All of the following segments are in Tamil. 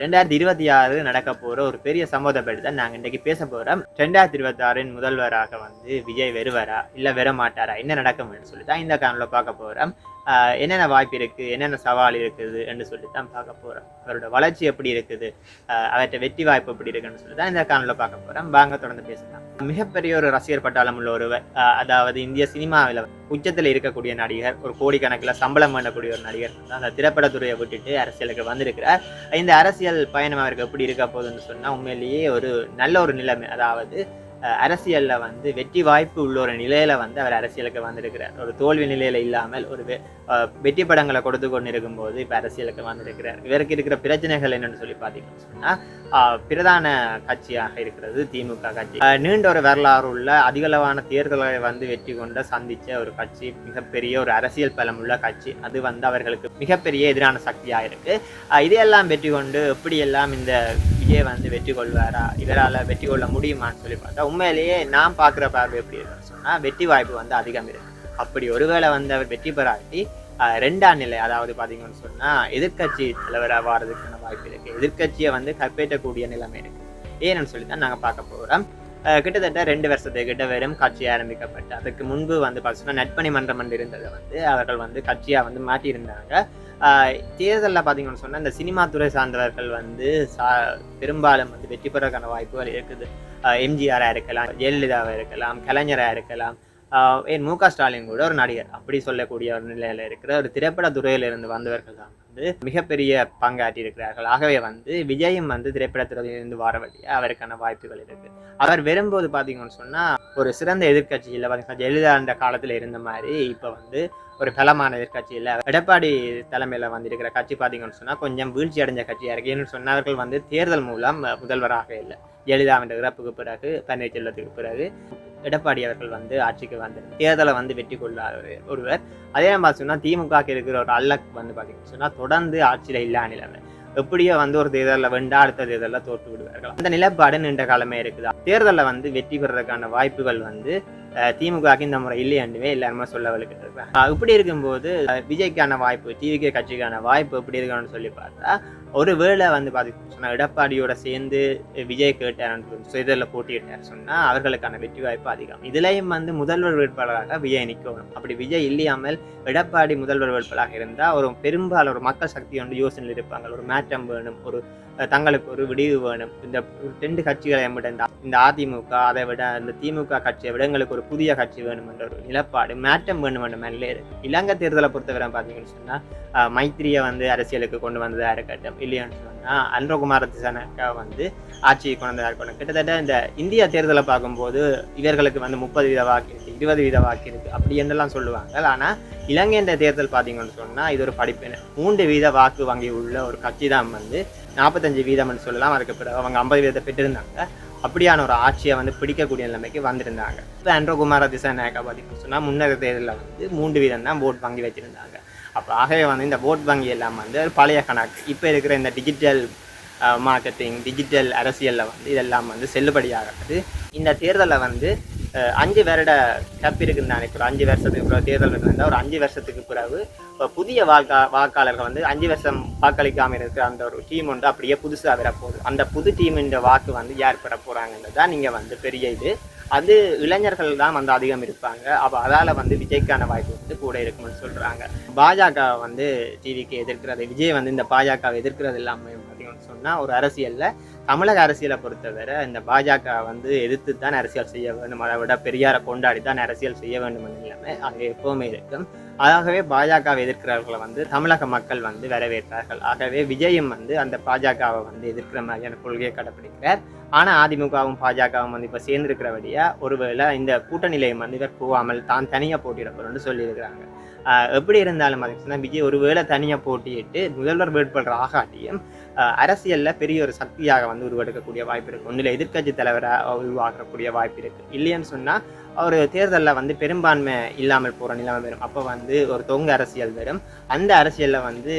ரெண்டாயிரத்தி இருபத்தி ஆறு நடக்க போற ஒரு பெரிய சம்பவத்தை பற்றி தான் நாங்கள் இன்றைக்கு பேச போறோம். ரெண்டாயிரத்தி இருபத்தி ஆறின் முதல்வராக வந்து விஜய் வருவாரா இல்லை வர மாட்டாரா என்ன நடக்கும்னு சொல்லி தான் இந்த காணொலியில் பார்க்க போறோம். என்னென்ன வாய்ப்பு இருக்குது என்னென்ன சவால் இருக்குது என்று சொல்லி தான் பார்க்க போகிறேன் அவரோட வளர்ச்சி எப்படி இருக்குது அவற்றை வெற்றி வாய்ப்பு எப்படி இருக்குன்னு சொல்லி தான் இந்த காணொலியில் பார்க்க போகிறேன் வாங்க தொடர்ந்து பேசலாம். மிகப்பெரிய ஒரு ரசிகர் பட்டாளம் உள்ள ஒருவர் அதாவது இந்திய சினிமாவில் உச்சத்தில் இருக்கக்கூடிய நடிகர் ஒரு கோடிக்கணக்கில் சம்பளம் பண்ணக்கூடிய ஒரு நடிகர் அந்த திரைப்படத்துறையை விட்டுட்டு அரசியலுக்கு வந்திருக்கிறார். இந்த அரசியல் பயணம் அவருக்கு எப்படி இருக்க போகுதுன்னு சொன்னால் உண்மையிலேயே ஒரு நல்ல ஒரு நிலைமை. அதாவது அரசியலில் வந்து வெற்றி வாய்ப்பு உள்ள ஒரு நிலையில வந்து அவர் அரசியலுக்கு வந்திருக்கிறார். ஒரு தோல்வி நிலையில இல்லாமல் ஒரு வெற்றி படங்களை கொடுத்து கொண்டு இருக்கும்போது இப்போ அரசியலுக்கு வந்திருக்கிறார். இவருக்கு இருக்கிற பிரச்சனைகள் என்னன்னு சொல்லி பார்த்தீங்கன்னு சொன்னா பிரதான கட்சியாக இருக்கிறது திமுக கட்சி. நீண்ட ஒரு வரலாறு உள்ள அதிகளவான தேர்தல்களை வந்து வெற்றி கொண்ட சந்தித்த ஒரு கட்சி மிகப்பெரிய ஒரு அரசியல் பலம் உள்ள கட்சி. அது வந்து அவர்களுக்கு மிகப்பெரிய எதிரான சக்தியாக இருக்கு. இதையெல்லாம் வெற்றி கொண்டு எப்படியெல்லாம் இந்த விஜய் வந்து வெற்றி கொள்வாரா? இவரால் வெற்றி கொள்ள முடியுமான்னு சொல்லி பார்த்தா உண்மையிலேயே நான் பார்க்குற பார்வை எப்படி இருக்குன்னு சொன்னால் வெற்றி வாய்ப்பு வந்து அதிகம் இருக்குது அப்படி ஒருவேளை வந்து அவர் வெற்றி பெறாட்டி ரெண்டாம் நிலை அதாவது பார்த்தீங்கன்னு சொன்னால் எதிர்க்கட்சி தலைவராக வாரதுக்கான வாய்ப்பு இருக்குது எதிர்க்கட்சியை வந்து கைப்பற்றக்கூடிய நிலைமை இருக்குது ஏன்னு சொல்லி தான் நாங்கள் பார்க்க போகிறோம் கிட்டத்தட்ட ரெண்டு வருஷத்துக்கிட்ட வெறும் கட்சி ஆரம்பிக்கப்பட்டு அதுக்கு முன்பு வந்து பார்த்தீங்கன்னா நட்பணி மன்றம் வந்து இருந்ததை வந்து அவர்கள் வந்து கட்சியாக வந்து மாற்றியிருந்தாங்க. தேர்தலில் பார்த்தீங்கன்னு சொன்னால் இந்த சினிமா துறை சார்ந்தவர்கள் வந்து சா பெரும்பாலும் வந்து வெற்றி பெறக்கான வாய்ப்புகள் இருக்குது. எம்ஜிஆராக இருக்கலாம் ஜெயலலிதாவாக இருக்கலாம் கலைஞராக இருக்கலாம். ஆஹ் ஏன் மு க ஸ்டாலின் கூட ஒரு நடிகர். அப்படி சொல்லக்கூடிய ஒரு நிலையில இருக்கிற ஒரு திரைப்பட துறையிலிருந்து வந்தவர்கள் தான் வந்து மிகப்பெரிய பங்காற்றி இருக்கிறார்கள் ஆகவே வந்து விஜயும் வந்து திரைப்படத்துறையிலிருந்து வர வழியாக அவருக்கான வாய்ப்புகள் இருக்குது அவர் வரும்போது பார்த்தீங்கன்னு சொன்னா ஒரு சிறந்த எதிர்க்கட்சியில் பார்த்தீங்கன்னா ஜெயலலிதா என்ற காலத்தில் இருந்த மாதிரி இப்போ வந்து ஒரு பலமான எதிர்க்கட்சியில் எடப்பாடி தலைமையில் வந்திருக்கிற கட்சி பார்த்தீங்கன்னு சொன்னால் கொஞ்சம் வீழ்ச்சி அடைஞ்ச கட்சியாக இருக்கு. ஏன்னு சொன்னவர்கள் வந்து தேர்தல் மூலம் முதல்வராக இல்லை. ஜெயலலிதாவின் இறப்புக்கு பிறகு பன்னீர்செல்வத்துக்கு பிறகு எடப்பாடி அவர்கள் வந்து ஆட்சிக்கு வந்து தேர்தலை வந்து வெற்றி கொள்ளாத ஒருவர். அதே மாதிரி சொன்னால் திமுக இருக்கிற ஒரு அல்லக் வந்து பார்த்தீங்கன்னு சொன்னால் தொடர்ந்து ஆட்சியில் இல்லா நிலைமை. எப்படியோ வந்து ஒரு தேர்தலில் வெண்டா அடுத்த தேர்தலில் தோற்று விடுவார்கள். அந்த நிலைப்பாடு நீண்ட காலமே இருக்குதா? தேர்தலில் வந்து வெற்றி பெறதுக்கான வாய்ப்புகள் வந்து திமுகவுக்கு இந்த முறை இல்லையாண்டுவே எல்லாருமே சொல்ல வலுக்கிட்டு இப்படி இருக்கும்போது விஜய்க்கான வாய்ப்பு டிவிகே கட்சிக்கான வாய்ப்பு எப்படி இருக்கணும்னு சொல்லி பார்த்தா ஒரு வேளை வந்து பார்த்து சொன்னால் எடப்பாடியோட சேர்ந்து விஜய் கேட்டார் இதில் போட்டியிட்டார் சொன்னால் அவர்களுக்கான வெற்றி வாய்ப்பு அதிகம். இதுலேயும் வந்து முதல்வர் வேட்பாளராக விஜய் நிற்கணும் அப்படி விஜய் இல்லையாமல் எடப்பாடி முதல்வர் வேட்பாளராக இருந்தால் ஒரு பெரும்பாலும் ஒரு மக்கள் சக்தி வந்து யோசனையில் இருப்பாங்க. ஒரு மாற்றம் வேணும் ஒரு தங்களுக்கு ஒரு விடிவு வேணும். இந்த ரெண்டு கட்சிகளை விட இந்த இந்த அதிமுக அதை விட இந்த திமுக கட்சியை விட எங்களுக்கு ஒரு புதிய கட்சி வேணும் என்ற ஒரு நிலப்பாடு மாற்றம் வேணும் என்ற மேலே இருக்குது இலங்கை தேர்தலை பொறுத்தவரை பார்த்தீங்கன்னு சொன்னால் மைத்திரியை வந்து அரசியலுக்கு கொண்டு வந்ததாக இருக்கட்டும் இல்லையான்னு சொன்னால் அன்றகுமார திசனக்கா வந்து ஆட்சியை கொண்டு வந்ததாக இருக்கட்டும். கிட்டத்தட்ட இந்த இந்திய தேர்தலை பார்க்கும்போது இவர்களுக்கு வந்து முப்பது வீத வாக்கு இருக்குது இருபது வீத வாக்கு இருக்குது அப்படி என்றெல்லாம் சொல்லுவாங்க. ஆனால் இலங்கை என்ற தேர்தல் பார்த்தீங்கன்னு சொன்னால் இது ஒரு படிப்பினை. மூன்று வீத வாக்கு வங்கி உள்ள ஒரு கட்சி தான் வந்து நாற்பத்தஞ்சு வீதம்னு சொல்லலாம். அதுக்கு அவங்க ஐம்பது வீதத்தை பெற்றிருந்தாங்க. அப்படியான ஒரு ஆட்சியை வந்து பிடிக்கக்கூடிய நிலைமைக்கு வந்திருந்தாங்க. இப்போ அன்றகுமார திசாநாயக்கா பார்த்தீங்கன்னு சொன்னால் முன்னர் தேர்தலில் வந்து மூன்று வீதம் தான் ஓட் வாங்கி வச்சுருந்தாங்க. அப்போ ஆகவே வந்து இந்த ஓட் வங்கி எல்லாம் வந்து ஒரு பழைய கணக்கு. இப்போ இருக்கிற இந்த டிஜிட்டல் மார்க்கெட்டிங் டிஜிட்டல் அரசியலில் வந்து இதெல்லாம் வந்து செல்லுபடியாகிறது. இந்த தேர்தலில் வந்து அஞ்சு வருட கப் நினைக்கிறோம் அஞ்சு வருஷத்துக்கு பிறகு தேர்தல் இருந்தால் ஒரு அஞ்சு வருஷத்துக்கு பிறகு இப்போ புதிய வாக்கா வாக்காளர்கள் வந்து அஞ்சு வருஷம் வாக்களிக்காமல் இருக்கிற அந்த ஒரு டீம் வந்து அப்படியே புதுசாக வரப்போகுது. அந்த புது டீமின் வாக்கு வந்து யார் பெற போகிறாங்கன்றது தான் நீங்கள் வந்து பெரிய இது. அது இளைஞர்கள் தான் வந்து அதிகம் இருப்பாங்க. அப்போ அதால் வந்து விஜய்க்கான வாய்ப்பு வந்து கூட இருக்கும்னு சொல்கிறாங்க பாஜக வந்து டிவிக்கு எதிர்க்கிறது விஜய் வந்து இந்த பாஜகவை எதிர்க்கிறது எல்லாமே பார்த்தீங்கன்னு சொன்னால் ஒரு அரசியலில் தமிழக அரசியலை பொறுத்தவரை இந்த பாஜக வந்து எதிர்த்து தான் அரசியல் செய்ய வேண்டும் அதை விட பெரியாரை கொண்டாடி தான் அரசியல் செய்ய வேண்டும் என்ற நிலைமை அது எப்போவுமே இருக்கும். ஆகவே பாஜகவை எதிர்க்கிறவர்களை வந்து தமிழக மக்கள் வந்து வரவேற்றார்கள் ஆகவே விஜயும் வந்து அந்த பாஜகவை வந்து எதிர்க்கிற மாதிரியான கொள்கையை கடைப்பிடிக்கிறார். ஆனால் அதிமுகவும் பாஜகவும் வந்து இப்போ சேர்ந்துருக்கிறபடியா ஒருவேளை இந்த கூட்டணிலையும் வந்து இவர் போகாமல் தான் தனியாக போட்டியிட சொல்லியிருக்கிறாங்க. எப்படி இருந்தாலும் பார்த்தீங்கன்னா விஜய் ஒருவேளை தனியாக போட்டியிட்டு முதல்வர் வேட்பாளர் ஆகாட்டியும் அரசியலில் பெரிய ஒரு சக்தியாக வந்து உருவெடுக்கக்கூடிய வாய்ப்பு இருக்குது ஒன்றில் எதிர்க்கட்சி தலைவராக உருவாக்கக்கூடிய வாய்ப்பு இருக்குது இல்லைன்னு சொன்னால் ஒரு தேர்தலில் வந்து பெரும்பான்மை இல்லாமல் போகிற நிலைமை வரும். அப்போ வந்து ஒரு தொங்கு அரசியல் வரும். அந்த அரசியலில் வந்து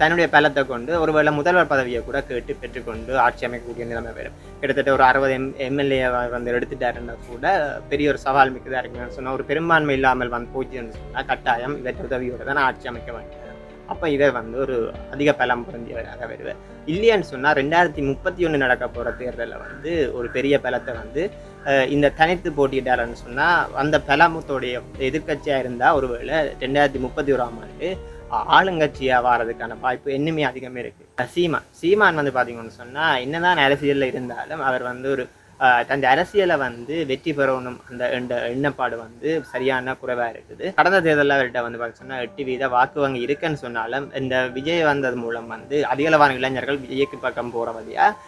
தன்னுடைய பலத்தை கொண்டு ஒருவேளை முதல்வர் பதவியை கூட கேட்டு பெற்றுக்கொண்டு ஆட்சி அமைக்கக்கூடிய நிலைமை வரும். கிட்டத்தட்ட ஒரு அறுபது எம் எம்எல்ஏ வந்து எடுத்துட்டாருன்னா கூட பெரிய ஒரு சவால் மிக்கதாக இருக்குன்னு சொன்னால் ஒரு பெரும்பான்மை இல்லாமல் வந்து போச்சுன்னு சொன்னால் கட்டாயம் இவற்றை உதவியோடு தான் ஆட்சி அமைக்க வேண்டும் அப்போ இவர் வந்து ஒரு அதிக பலம் பொருந்தியவராக வருவார். இல்லையான்னு சொன்னால் ரெண்டாயிரத்தி முப்பத்தி ஒன்று நடக்க போகிற தேர்தலில் வந்து ஒரு பெரிய பலத்தை வந்து இந்த தனித்து போட்டியிட்டாருன்னு சொன்னால் அந்த பலமுத்தோடைய எதிர்க்கட்சியாக இருந்தால் ஒருவேளை ரெண்டாயிரத்தி முப்பத்தி ஓராம் ஆண்டு ஆளுங்கட்சியாக வாரதுக்கான வாய்ப்பு இன்னுமே அதிகமே இருக்குது சீமான் சீமான் வந்து பார்த்தீங்கன்னு சொன்னால் என்னதான் அரசியலில் இருந்தாலும் அவர் வந்து ஒரு ஆஹ் அரசியலை வந்து வெற்றி பெறணும். அந்த எண்ணப்பாடு வந்து சரியான குறைவாக இருக்குது. கடந்த தேர்தலில் அவர்கிட்ட வந்து பார்க்க சொன்னால் எட்டு வீத வாக்கு வங்கி இருக்குன்னு சொன்னாலும் இந்த விஜய் வந்தது மூலம் வந்து அதிகளவான இளைஞர்கள் விஜய்க்கு பக்கம் போகிற வழியாக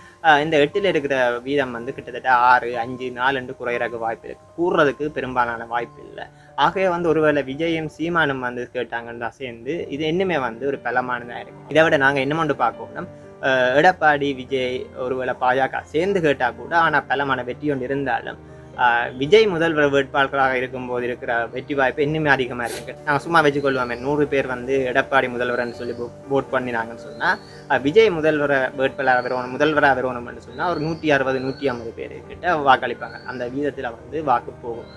இந்த எட்டில் இருக்கிற வீதம் வந்து கிட்டத்தட்ட ஆறு அஞ்சு நாலுண்டு குறையிறக்கு வாய்ப்பு இருக்குது கூடுறதுக்கு பெரும்பாலான வாய்ப்பு இல்லை. ஆகவே வந்து ஒருவேளை விஜயும் சீமானும் வந்து கேட்டாங்கன்னு தான் சேர்ந்து இது இன்னுமே வந்து ஒரு பலமானதாக இருக்கும். இதை விட நாங்கள் என்ன மட்டும் பார்க்கணும்? எடப்பாடி விஜய் ஒருவேளை பாஜக சேர்ந்து கேட்டால் கூட ஆனால் பலமான வெற்றி ஒன்று இருந்தாலும் விஜய் முதல்வர் வேட்பாளர்களாக இருக்கும்போது இருக்கிற வெற்றி வாய்ப்பு இன்னுமே அதிகமாக இருக்கு. நாங்கள் சும்மா வச்சுக்கொள்வோமே நூறு பேர் வந்து எடப்பாடி முதல்வர்னு சொல்லி ஓட் பண்ணினாங்கன்னு சொன்னால் விஜய் முதல்வரை வேட்பாளராக வரணும் முதல்வராக வரணும்னு சொன்னால் ஒரு நூற்றி அறுபது நூற்றி ஐம்பது பேர் கிட்ட வாக்களிப்பாங்க. அந்த வீதத்தில் வந்து வாக்கு போகும்.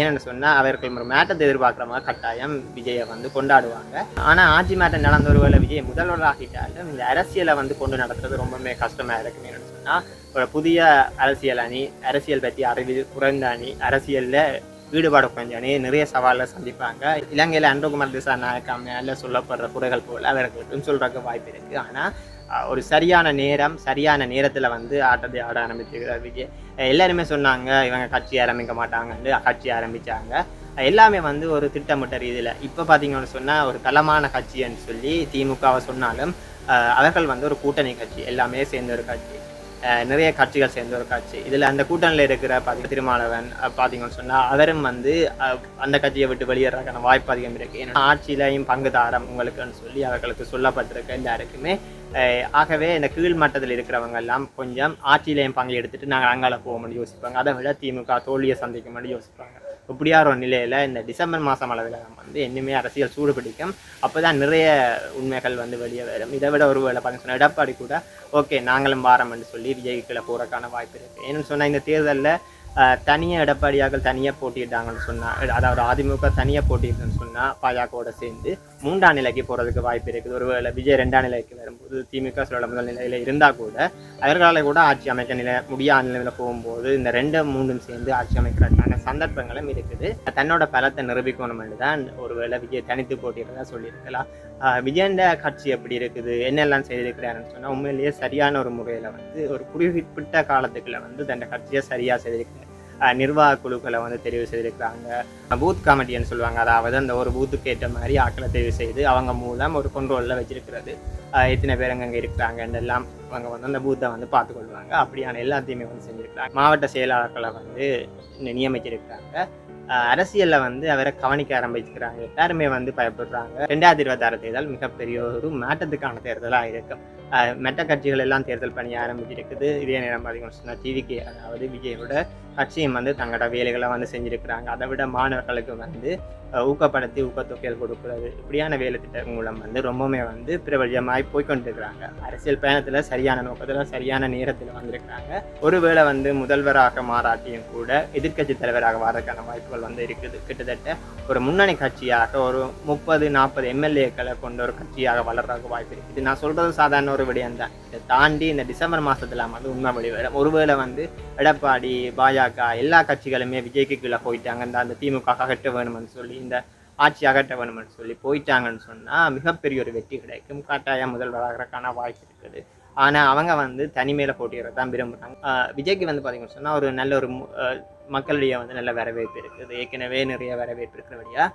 ஏன்னு சொன்னால் அவர்கள் ஒரு மேட்டத்தை எதிர்பார்க்குற மாதிரி கட்டாயம் விஜயை வந்து கொண்டாடுவாங்க. ஆனால் ஆட்சி மேட்டம் நடந்த ஒருவேளை விஜய் முதல்வராகிட்டாலும் இந்த அரசியலை வந்து கொண்டு நடத்துறது ரொம்பவே கஷ்டமாக இருக்குன்னு சொன்னால் புதிய அரசியல் அணி அரசியல் பற்றி அறிவு குறைந்த அணி அரசியலில் ஈடுபாடு குறைஞ்ச அணி நிறைய சவாலை சந்திப்பாங்க. இலங்கையில் அன்றகுமார் திசா மேலே சொல்லப்படுற குறைகள் போல் அவர்களுக்கும் சொல்றதுக்கு வாய்ப்பு இருக்குது ஆனால் ஒரு சரியான நேரம் சரியான நேரத்தில் வந்து ஆட்டத்தை ஆட ஆரம்பிச்சுக்கிறதுக்கு எல்லாருமே சொன்னாங்க இவங்க கட்சி ஆரம்பிக்க மாட்டாங்கன்னு கட்சி ஆரம்பிச்சாங்க. எல்லாமே வந்து ஒரு திட்டமிட்ட ரீதியில். இப்போ பார்த்தீங்கன்னு சொன்னால் ஒரு தளமான கட்சின்னு சொல்லி திமுகவை சொன்னாலும் அவர்கள் வந்து ஒரு கூட்டணி கட்சி எல்லாமே சேர்ந்த ஒரு கட்சி. நிறைய கட்சிகள் சேர்ந்த ஒரு கட்சி. இதில் அந்த கூட்டணியில் இருக்கிற பாத்தி திருமாவளவன் பார்த்தீங்கன்னு சொன்னால் அவரும் வந்து அந்த கட்சியை விட்டு வெளியேறதுக்கான வாய்ப்பு அதிகம் இருக்குது ஏன்னா ஆட்சியிலையும் பங்குதாரம் உங்களுக்குன்னு சொல்லி அவர்களுக்கு சொல்லப்பட்டிருக்கு எல்லாருக்குமே. ஆகவே இந்த கீழ் மட்டத்தில் இருக்கிறவங்க எல்லாம் கொஞ்சம் ஆட்சியிலையும் பங்கு எடுத்துட்டு நாங்கள் அங்கால போக முடியும் யோசிப்பாங்க. அதை விட திமுக தோல்வியை சந்திக்க முடியும் யோசிப்பாங்க. இப்படியார ஒரு நிலையில் இந்த டிசம்பர் மாதம் அளவில் வந்து இன்னுமே அரசியல் சூடு பிடிக்கும். அப்போ தான் நிறைய உண்மைகள் வந்து வெளியே வரும். இதை விட ஒரு வேலை பார்க்க சொன்னால் எடப்பாடி கூட ஓகே நாங்களும் வாரம்னு சொல்லி விஜய்களை போகிறக்கான வாய்ப்பு இருக்குது ஏன்னு சொன்னால் இந்த தேர்தலில் தனியாக எடப்பாடியாக்கள் தனியாக போட்டியிட்டாங்கன்னு சொன்னால் அதாவது அதிமுக தனியாக போட்டியிட்டேன்னு சொன்னால் பாஜகவோட சேர்ந்து மூன்றாம் நிலைக்கு போகிறதுக்கு வாய்ப்பு இருக்குது. ஒருவேளை விஜய் ரெண்டாம் நிலைக்கு வரும்போது திமுக சொல்லல முதல் நிலையில் இருந்தால் கூட அவர்களால் கூட ஆட்சி அமைக்க நிலை முடியாத நிலையில் போகும்போது இந்த ரெண்டு மூன்றும் சேர்ந்து ஆட்சி அமைக்கிறதுக்கான சந்தர்ப்பங்களும் இருக்குது. தன்னோட பலத்தை நிரூபிக்கணும்னு தான் ஒருவேளை விஜய் தனித்து போட்டியிடுறதா சொல்லியிருக்கலாம். விஜயண்ட கட்சி எப்படி இருக்குது? என்னெல்லாம் செய்திருக்கிறாருன்னு சொன்னால் உண்மையிலேயே சரியான ஒரு முறையில் வந்து ஒரு குறிப்பிட்ட காலத்துக்குள்ள வந்து தன்னோட கட்சியை சரியாக செய்திருக்கிறார் நிர்வாக குழுக்களை வந்து தெரிவு செய்திருக்கிறாங்க. பூத் கமிட்டின்னு சொல்லுவாங்க. அதாவது அந்த ஒரு பூத்துக்கு ஏற்ற மாதிரி ஆட்களை தெரிவு செய்து அவங்க மூலம் ஒரு கொண்டோலில் வச்சிருக்கிறது. எத்தனை பேர் அங்கே இருக்கிறாங்கன்னு எல்லாம் அவங்க வந்து அந்த பூத்தை வந்து பார்த்துக்கொள்வாங்க. அப்படியான எல்லாத்தையுமே வந்து செஞ்சுருக்கிறாங்க. மாவட்ட செயலாளர்களை வந்து நியமிச்சிருக்கிறாங்க. அரசியலில் வந்து அவரை கவனிக்க ஆரம்பிச்சுக்கிறாங்க எல்லாருமே வந்து பயப்படுறாங்க. ரெண்டாயிரத்தி இருபத்தாறு தேர்தல் மிகப்பெரிய ஒரு மாற்றத்துக்கான தேர்தலாக இருக்கும். மெட்ட கட்சிகள் எல்லாம் தேர்தல் பணிய ஆரம்பிச்சிருக்குது. இதே நேரம் பார்த்தீங்கன்னு சொன்னால் டிவிகே அதாவது விஜயோட கட்சியும் வந்து தங்களோட வேலைகளை வந்து செஞ்சுருக்கிறாங்க. அதை விட மாணவர்களுக்கு வந்து ஊக்கப்படுத்தி ஊக்கத்தொகைகள் கொடுக்கறது. இப்படியான வேலை திட்டம் மூலம் வந்து ரொம்பவுமே வந்து பிரபல்யமாய் போய்கொண்டிருக்கிறாங்க அரசியல் பயணத்தில் சரியான நோக்கத்தில் சரியான நேரத்தில் வந்திருக்கிறாங்க. ஒருவேளை வந்து முதல்வராக மாறாட்டியும் கூட எதிர்க்கட்சி தலைவராக வர்றதுக்கான வாய்ப்புகள் வந்து இருக்குது. கிட்டத்தட்ட ஒரு முன்னணி கட்சியாக ஒரு முப்பது நாற்பது எம்எல்ஏக்களை கொண்ட ஒரு கட்சியாக வளர்றதுக்கு வாய்ப்பு இருக்குது. நான் சொல்கிறது சாதாரண ஒரு விடயம் தான். இதை தாண்டி இந்த டிசம்பர் மாதத்தில் வந்து உண்மை வெளிவரும். ஒருவேளை வந்து எடப்பாடி பாஜக எல்லா கட்சிகளுமே விஜய்க்கு கீழே போயிட்டாங்க இந்த அந்த திமுக கட்ட வேணும்னு சொல்லி இந்த ஆட்சி அகற்ற வேணும்னு சொல்லி போயிட்டாங்கன்னு சொன்னால் மிகப்பெரிய ஒரு வெற்றி கிடைக்கும். கட்டாயம் முதல்வராகிறதுக்கான வாய்ப்பு இருக்குது. ஆனால் அவங்க வந்து தனிமையில் போட்டிடுறது தான் விரும்புகிறாங்க விஜய்க்கு வந்து பார்த்திங்கன்னு சொன்னால் ஒரு நல்ல ஒரு மக்களிடையே வந்து நல்ல வரவேற்பு இருக்குது. ஏற்கனவே நிறைய வரவேற்பு இருக்கிறபடியாக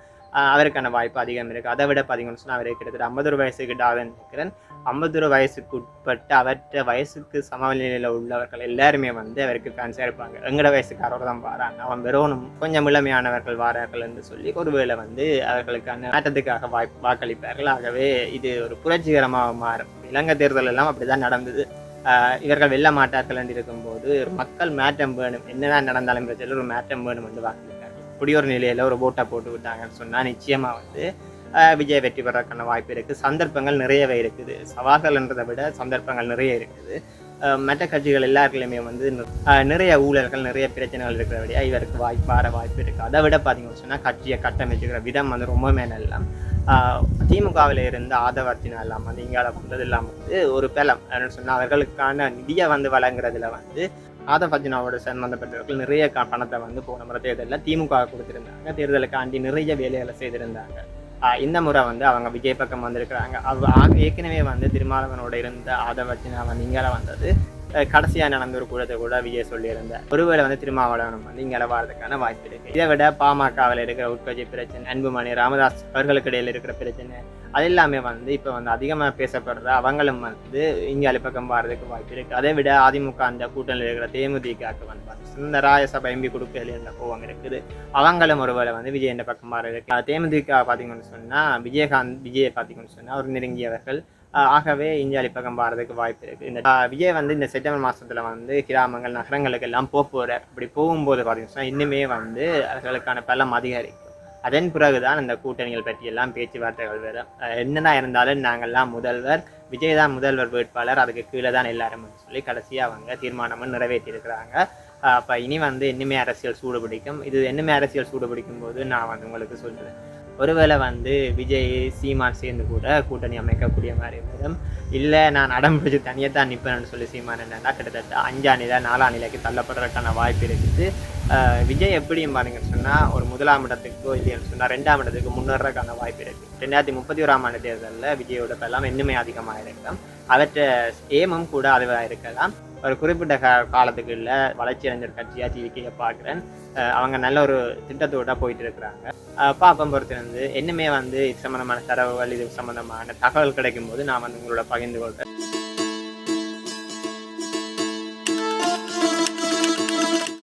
அவருக்கான வாய்ப்பு அதிகம் இருக்குது அதை விட பார்த்தீங்கன்னு சொன்னால் அவருக்கு கிட்டத்தட்ட ஐம்பது வயசுக்கு கிட்ட ஆகுதுன்னு நினைக்கிறேன். ஐம்பது வயசுக்கு உட்பட்டு அவற்ற வயசுக்கு சமநிலையில் உள்ளவர்கள் எல்லாருமே வந்து அவருக்கு ஃபேன்ஸாக இருப்பாங்க. எங்கட வயசுக்காரோட தான் வாராங்க அவன் வெறும் கொஞ்சம் இளமையானவர்கள் வாரார்கள் என்று சொல்லி ஒருவேளை வந்து அவர்களுக்கான மாற்றத்துக்காக வாய்ப்பு வாக்களிப்பார்கள். ஆகவே இது ஒரு புரட்சிகரமாக மாறும். இலங்கை தேர்தல் எல்லாம் அப்படிதான் நடந்தது. இவர்கள் வெல்ல மாட்டார்கள் என்று இருக்கும்போது ஒரு மக்கள் மாற்றம் வேணும். என்னதான் நடந்தாலும் பிரச்சனை ஒரு மாற்றம் வேணும் வந்து வாக்களித்தார்கள் இப்படி ஒரு நிலையில் ஒரு போட்டை போட்டு விட்டாங்கன்னு சொன்னால் நிச்சயமாக வந்து விஜய் வெற்றி பெறக்கான வாய்ப்பு இருக்குது சந்தர்ப்பங்கள் நிறையவே இருக்குது. சவால்கள்ன்றதை விட சந்தர்ப்பங்கள் நிறைய இருக்குது. மற்ற கட்சிகள் எல்லாருக்குலையுமே வந்து நிறைய ஊழல்கள் நிறைய பிரச்சனைகள் இருக்கிறபடியா இவருக்கு வாய்ப்பு வர வாய்ப்பு இருக்குது அதை விட பார்த்தீங்கன்னு சொன்னால் கட்சியை கட்டமைச்சுக்கிற விதம் வந்து ரொம்பவுமே நல்லா திமுகவில் இருந்த ஆதவர்த்தினா இல்லாமல் வந்து இங்கால வந்தது இல்லாமல் வந்து ஒரு பலம். என்னன்னு சொன்னால் அவர்களுக்கான நிதியை வந்து வழங்குறதுல வந்து ஆதவர்ஜினாவோட சம்பந்தப்பட்டவர்கள் நிறைய பணத்தை வந்து போன முறை தேர்தலில் திமுக கொடுத்திருந்தாங்க. தேர்தலுக்காண்டி நிறைய வேலைகளை செய்திருந்தாங்க. ஆஹ் இந்த முறை வந்து அவங்க விஜய் பக்கம் வந்திருக்கிறாங்க. அவ ஏற்கனவே வந்து திருமாவளவனோட இருந்த ஆதவர்ஜினா வந்து இங்கே வந்தது. கடைசியாக கடைசியா நடந்த ஒரு கூட்டத்தை கூட விஜய் சொல்லியிருந்தார். ஒருவேளை வந்து திருமாவளவனம் வந்து இங்கே வரதுக்கான வாய்ப்பு இருக்கு. இதை விட பாமகவில் இருக்கிற உட்கட்சி பிரச்சனை அன்புமணி ராமதாஸ் அவர்களுக்கு இடையில இருக்கிற பிரச்சனை அது எல்லாமே வந்து இப்போ வந்து அதிகமாக பேசப்படுற அவங்களும் வந்து இங்கே பக்கம் வர்றதுக்கு வாய்ப்பு இருக்குது அதை விட அதிமுக அந்த கூட்டணியில் இருக்கிற தேமுதிகாக்கு வந்து பாத்தீங்கன்னா இந்த ராயசபை எம்பி கொடுக்கல என்ற கோவம் இருக்குது. அவங்களும் ஒருவேளை வந்து விஜய் என்ற பக்கம் மாற இருக்கு. தேமுதிக பார்த்தீங்கன்னு சொன்னால் விஜயகாந்த் விஜயை பார்த்தீங்கன்னு சொன்னால் ஒரு நெருங்கியவர்கள். ஆகவே இந்திய அழிப்பக்கம் பாடுறதுக்கு வாய்ப்பு இருக்குது இந்த விஜய் வந்து இந்த செப்டம்பர் மாதத்தில் வந்து கிராமங்கள் நகரங்களுக்கு எல்லாம் போக போகிறார் அப்படி போகும்போது பார்த்தீங்கன்னா இன்னுமே வந்து அவர்களுக்கான பலம் அதிகரிக்கும். அதன் பிறகுதான் இந்த கூட்டணிகள் பற்றி எல்லாம் பேச்சுவார்த்தைகள் வரும். என்னதான் இருந்தாலும் நாங்கள்லாம் முதல்வர் விஜய் தான் முதல்வர் வேட்பாளர் அதுக்கு கீழே தான் எல்லாரும் சொல்லி கடைசியாக அவங்க தீர்மானமும் நிறைவேற்றியிருக்கிறாங்க. அப்போ இனி வந்து இன்னுமே அரசியல் சூடு பிடிக்கும் இது இன்னுமே அரசியல் சூடு பிடிக்கும் போது நான் வந்து உங்களுக்கு சொல்கிறேன் ஒருவேளை வந்து விஜய் சீமான் சேர்ந்து கூட கூட்டணி அமைக்கக்கூடிய மாதிரி வரும். இல்லை நான் அடம் பிடிச்சி தனியாக தான் நிற்பேன்னு சொல்லி சீமான் என்னன்னா கிட்டத்தட்ட அஞ்சாம் நிலை நாலாம் நிலைக்கு தள்ளப்படுறதுக்கான வாய்ப்பு இருக்குது. விஜய் எப்படியும் பாருங்கன்னு சொன்னால் ஒரு முதலாம் இடத்துக்கோ இல்லைன்னு சொன்னால் ரெண்டாம் இடத்துக்கு முன்னேறதுக்கான வாய்ப்பு இருக்குது ரெண்டாயிரத்தி முப்பத்தி ஓராம் ஆண்டு தேர்தலில் விஜயோட பலம் இன்னுமே அதிகமாக இருக்கலாம் அவற்றை ஏமும் கூட அதுவாக இருக்கலாம். ஒரு குறிப்பிட்ட கா காலத்துக்கு இல்லை வளர்ச்சி அடைஞ்ச கட்சியாக டிவிக்கையை பார்க்குறேன். அவங்க நல்ல ஒரு திட்டத்தோட போயிட்டு இருக்கிறாங்க. பாப்பம் பொறுத்திருந்து என்னமே வந்து இது சம்மந்தமான தரவுகள் இது சம்மந்தமான தகவல் கிடைக்கும் போது நான் வந்து உங்களோட பகிர்ந்து கொள்கிறேன்